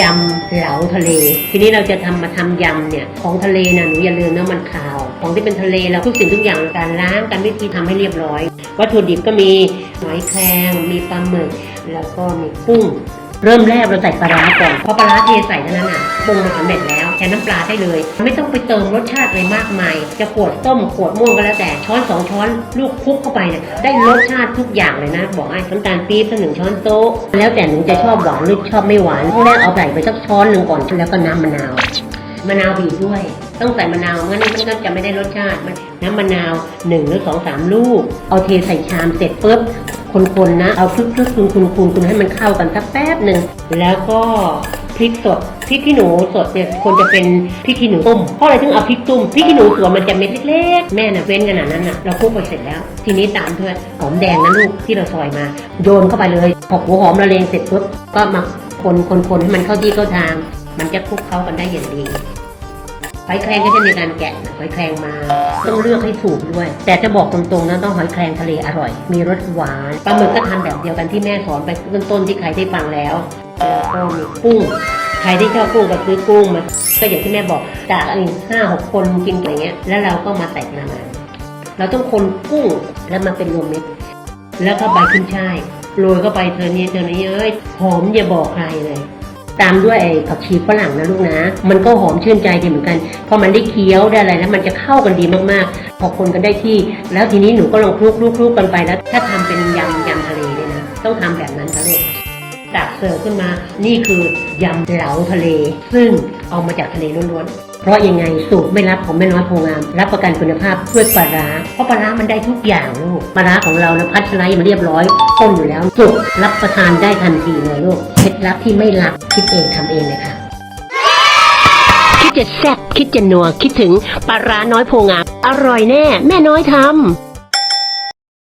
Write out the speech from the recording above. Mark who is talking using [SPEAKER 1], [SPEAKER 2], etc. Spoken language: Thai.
[SPEAKER 1] ยำเหลาทะเล ทีนี้เราจะทำมาทำยำเนี่ยของทะเลนะหนูอย่าลืมนะมันขาว ของที่เป็นทะเลเราทุกสิ่งทุกอย่างการล้างการวิธีทำให้เรียบร้อย วัตถุดิบก็มีหอยแครงมีปลาหมึก แล้วก็มีกุ้ง เริ่มแรกเราใส่ปลาร้าก่อนเพราะปลาร้าเทใส่เท่านั้นน่ะปรุงมาสำเร็จแล้วแทนน้ำปลาได้เลย ไม่ต้องไปเติมรสชาติอะไรมากมาย จะขวดต้มขวดม่วงก็แล้วแต่ช้อนสองช้อนลูกคลุกเข้าไปเนี่ยได้รสชาติทุกอย่างเลยนะ บอกให้น้ำตาลปี๊บสักหนึ่งช้อนโต๊ะแล้วแต่หนูจะชอบหวานหรือชอบไม่หวานแรกเอาใส่ไปสักช้อนหนึ่งก่อนแล้วก็น้ำมะนาวมะนาวบีบด้วย ต้องใส่มะนาวงั้นมันก็จะไม่ได้รสชาติมันน้ำมะนาวหนึ่งหรือสองสามลูก เอาเทใส่ชามเสร็จปุ๊บ คนๆนะ เอาคลึกๆคุณๆคุณๆให้มันเข้ากันสักแป๊บหนึ่งแล้วก็พริกสดพริกขี้หนูสดเนี่ยควรจะเป็นพริกขี้หนูต้มเพราะอะไรถึงเอาพริกตุ้มพริกขี้หนูสวนมันจะเม็ดเล็กๆแม่น่ะเว้นขนาดนั้นน่ะเราคลุกไปเสร็จแล้ว ทีนี้ตามด้วยหอมแดงนะลูกที่เราซอยมา โยนเข้าไปเลยพอหัวหอมละเลงเสร็จปุ๊บก็มาคนคนคนให้มันเข้าที่เข้าทาง มันจะคลุกเข้ากันได้อย่างดี หอยแครงก็จะมีการแกะหอยแครงมาต้องเลือกให้ถูกด้วย แต่จะบอกตรงๆนะต้องหอยแครงทะเลอร่อย มีรสหวานปลาหมึกก็ทำแบบเดียวกันที่แม่สอนไปเบื้องต้นที่ใครได้ฟังแล้วแล้วก็มีกุ้งใครที่ชอบกุ้งก็ซื้อกุ้งมาก็อย่างที่แม่บอกจากอันห้าหกคนกินอย่างเงี้ยแล้วเราก็มาแตกนานาเราต้องคนกุ้งแล้วมาเป็นรวมเม็ดแล้วก็ใบขึ้นช่ายโรยเข้าไปเธอนี้เธอนี้เอ้ยหอมอย่าบอกใครเลย ตามด้วยไอ้ผักชีฝรั่งนะลูกนะ มันก็หอมชื่นใจดีเหมือนกัน พอมันได้เคี้ยวได้อะไรแล้วมันจะเข้ากันดีมากๆ พอคนกันได้ที่ แล้วทีนี้หนูก็ลองคลุกคลุกคลุกกันไปแล้ว ถ้าทำเป็นยำยำทะเลเนี่ยนะ ต้องทำแบบนั้นค่ะลูก ตักเสิร์ฟขึ้นมา นี่คือยำเหลาทะเล ซึ่งเอามาจากทะเลล้วนๆ เพราะยังไงสูตรไม่รับของแม่น้อยโพงาม รับประกันคุณภาพด้วยปลาร้า เพราะปลาร้ามันได้ทุกอย่างลูก ปลาร้าของเรานะพัชไลท์มาเรียบร้อย ต้มอยู่แล้วสุกรับประทานได้ทันทีเลยลูก เคล็ดลับที่ไม่ลับคิดเองทำเองเลยค่ะ คิดจะแซ่บคิดจะนัวคิดถึงปลาร้าน้อยโพงาม อร่อยแน่ แม่น้อยทำ